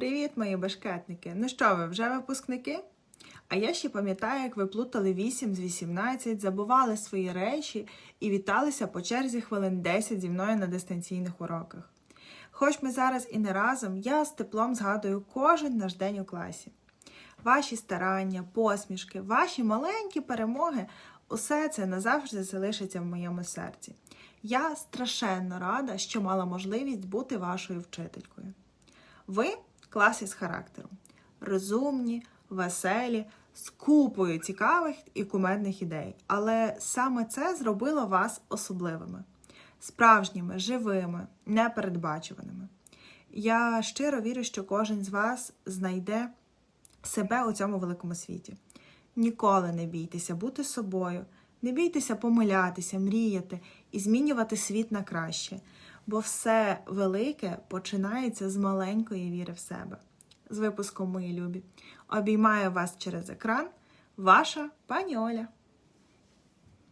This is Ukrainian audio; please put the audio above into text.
Привіт, мої бешкетники! Ну що ви, вже випускники? А я ще пам'ятаю, як ви плутали 8 з 18, забували свої речі і віталися по черзі хвилин 10 зі мною на дистанційних уроках. Хоч ми зараз і не разом, я з теплом згадую кожен наш день у класі. Ваші старання, посмішки, ваші маленькі перемоги усе це назавжди залишиться в моєму серці. Я страшенно рада, що мала можливість бути вашою вчителькою. Ви клас із характером. Розумні, веселі, з купою цікавих і кумедних ідей. Але саме це зробило вас особливими, справжніми, живими, непередбачуваними. Я щиро вірю, що кожен з вас знайде себе у цьому великому світі. Ніколи не бійтеся бути собою, не бійтеся помилятися, мріяти і змінювати світ на краще, бо все велике починається з маленької віри в себе. З випуском мої любі. Обіймаю вас через екран, ваша пані Оля.